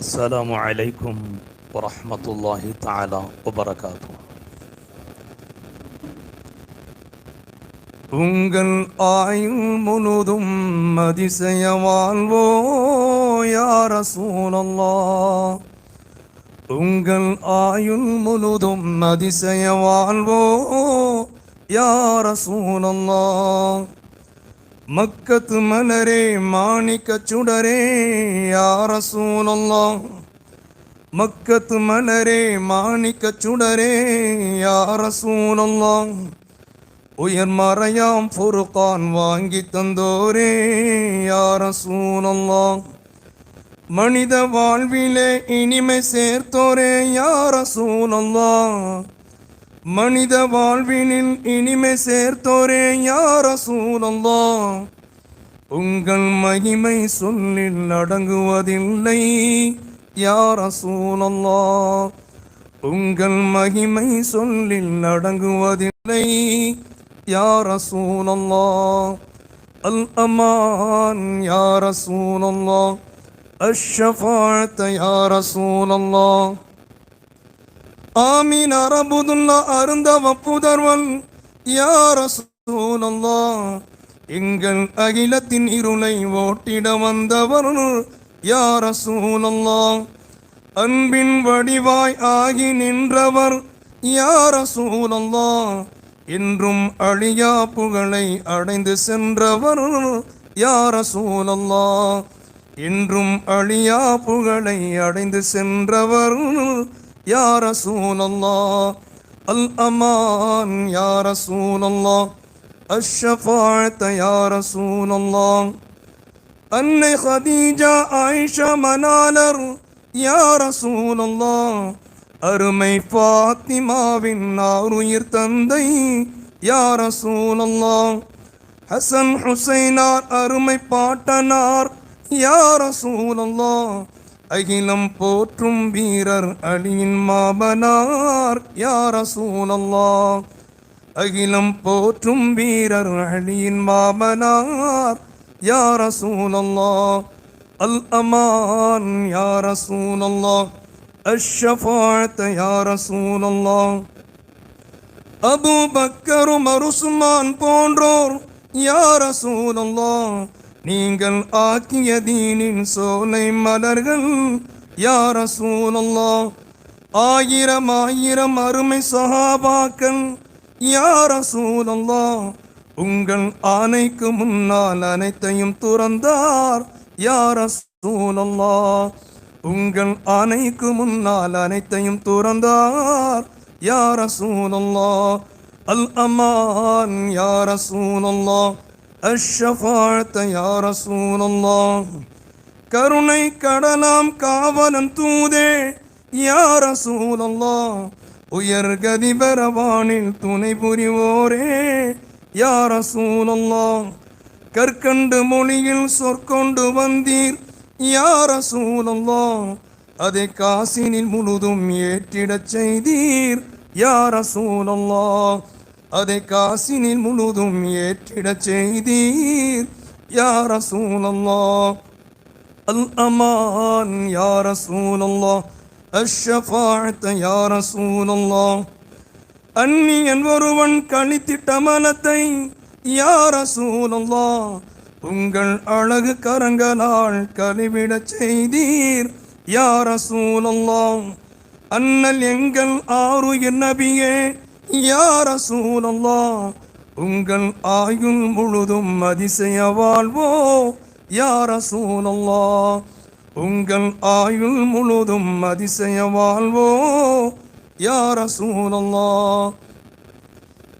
السلام عليكم ورحمة الله تعالى وبركاته உங்கள் ஆயுள் முழுதும் அதிசய வாழ்வோ யார சூழல்லா உங்கள் ஆயுள் முழுதும் அதிசய வாழ்வோ யார சூழல்லா மக்கத்து மலரே மாணிக்க சுடரே யார சூழல்லா மக்கத்து மலரே மாணிக்க சுடரே யார சூழல்லா உயர் மறையாம் பொறுக்கான் வாங்கி தந்தோரே யார சூனல்லா மனித வாழ்விலே இனிமை சேர்த்தோரே யார சூனல்லா மனித வாழ்வினில் இனிமை சேர்த்தோரே யார சூழல்லா உங்கள் மகிமை சொல்லில் அடங்குவதில்லை யார சூழல்லா உங்கள் மகிமை சொல்லில் அடங்குவதில்லை யார சூழல்லா அல் அமான் யார சூழல்லா அஷ்ஷஃபாத்த யார சூழல்லா يا رسول الله ஆமீன் அரபுதுல்லா அருந்தவ புதர்வன் யார சூழல்லா எங்கள் அகிலத்தின் இருளை ஓட்டிட வந்தவர் யார சூழல்லா அன்பின் வடிவாய் ஆகி நின்றவர் யார சூழல்லா என்றும் அழியா புகழை அடைந்து சென்றவர் யார சூழல்லா என்றும் அழியா புகழை அடைந்து சென்றவர் யார சூழல்லா அல் அமான் யார சூழல்லா அஷ்ஷஃபாத்த யார சூழல்லா அன்னை ஹதீஜா ஆயிஷா மனாலர் யார சூழல்லா அருமை பாத்திமாவின் ஆறுயிர் தந்தை யார சூழல்லா ஹசன் ஹுசைனார் அருமை பாட்டனார் யார சூழல்லா அகிலம் போற்றும் வீரர் அலியின் மாமனார் யார் சூழல்லா அகிலம் போற்றும் வீரர் அலியின் மாமனார் யார் சூழல்லா அல் அமான் யார் சூழல்லா அஷ்ஷஃபாத் யார் சூழல்லா அபு பக்கரும் அருசுமான் போன்றோர் யார் சூழல்லா நீங்கள் ஆக்கிய தீனின் சோலை மலர்கள் யார சூழல்லா ஆயிரம் ஆயிரம் அருமை சகாபாக்கள் யார சூழல்லா உங்கள் ஆணைக்கு முன்னால் அனைத்தையும் துறந்தார் யார சூழல்லா உங்கள் ஆணைக்கு முன்னால் அனைத்தையும் துறந்தார் யார சூழல்லா அல் அமான் யார சூழல்லா அஷ்ஷஃபாத்த யார சூழல்லா கருணை கடலாம் காவலன் தூதே. யா சூழல்லா உயர் கதி பெறவானில் துணை புரிவோரே. யா சூழல்லா கற்கண்டு மொழியில் சொற்கொண்டு வந்தீர். யார சூழல்லா அதை காசினில் முழுதும் ஏற்றிடச் செய்தீர். யார சூழல்லா அதை காசினில் முழுதும் ஏற்றிடச் செய்தீர். யார சூழல்லா அல் அமான் யார சூழல்லா அஷ்ஷஃபாத்த யார சூழல்லா அந்நியன் ஒருவன் கழித்திட்ட மனத்தை யார சூழல்லா உங்கள் அழகு கரங்களால் கழுவிடச் செய்தீர் யார சூழல்லா அண்ணல் எங்கள் ஆறு நபியே யார சூழல்லா உங்கள் ஆயுள் முழுதும் அதிசய வாழ்வோ? யார சூழல்லா உங்கள் ஆயுள் முழுதும் அதிசய வாழ்வோ? யார சூழல்லா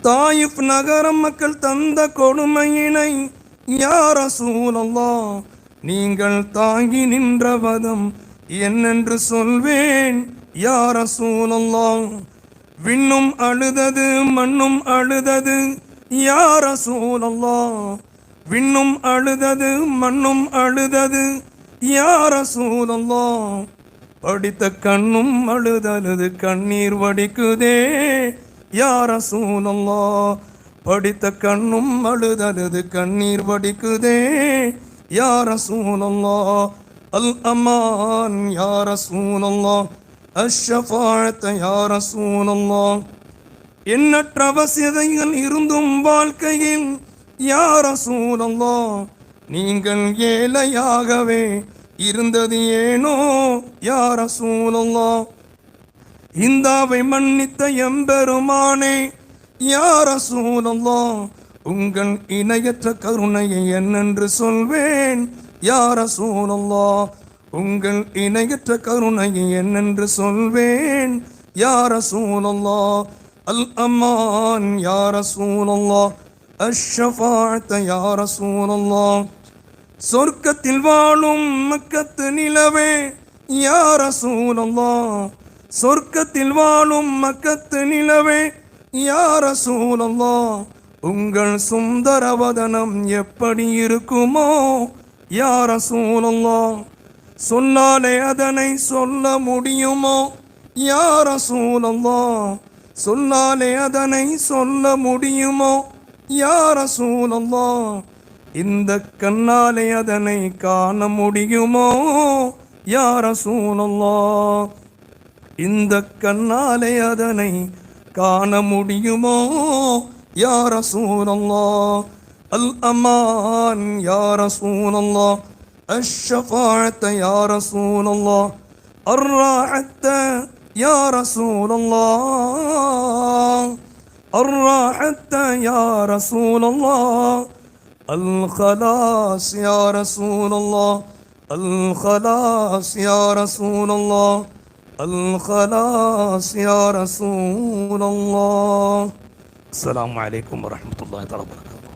தாயிப் நகர மக்கள் தந்த கொடுமையினை யார சூழல்லா நீங்கள் தாங்கி நின்ற பதம் என்னென்று சொல்வேன்? யார சூழல்லாம் விண்ணும் அழுதது மண்ணும் அழுதது. யார சூழல்லா விண்ணும் அழுதது மண்ணும் அழுதது. யார சூழல்லா படித்த கண்ணும் அழுதழுது கண்ணீர் வடிக்குதே. யார சூழல்லா படித்த கண்ணும் அழுதழுது கண்ணீர் வடிக்குதே. யார சூழல்லா அல் அமான் யார சூழல்லா அஷ்ஷபாயத்தை யார அசூனல்லா எண்ணற்ற அவசியதைகள் இருந்தும் வாழ்க்கையில் யார் அசூனல்லா நீங்கள் ஏழையாகவே இருந்தது ஏனோ யார் அசூனல்லா இந்தாவை மன்னித்த எம்பெருமானே யார அசூனல்லா உங்கள் இணையற்ற கருணையை என்னென்று சொல்வேன் யார அசூனல்லா உங்கள் இணையற்ற கருணையை என்னென்று சொல்வேன். யார சூழல்லா அல் அம்மான் யார சூழல்லா அஷ்ஷஃபாத்த யார சூழல்லா சொர்க்கத்தில் வாழும் மக்கத்து நிலவே யார சூழல்லா சொர்க்கத்தில் வாழும் மக்கத்து நிலவே யார சூழல்லா உங்கள் சுந்தரவதனம் எப்படி இருக்குமோ யார சூழல்லா சொன்னாலே அதனை சொல்ல முடியுமோ? யார சூழல்லா சொன்னாலே அதனை சொல்ல முடியுமோ? யார சூழல்லா இந்த கண்ணாலே அதனை காண முடியுமோ? யார சூழல்லா இந்த கண்ணாலே அதனை காண முடியுமோ? யார சூழல்லா அல் அமான் யார சூழல்லா الشفاعة يا رسول الله الراحة يا رسول الله الراحة يا رسول الله الخلاص يا رسول الله الخلاص يا رسول الله الخلاص يا رسول الله. السلام عليكم ورحمة الله وبركاته.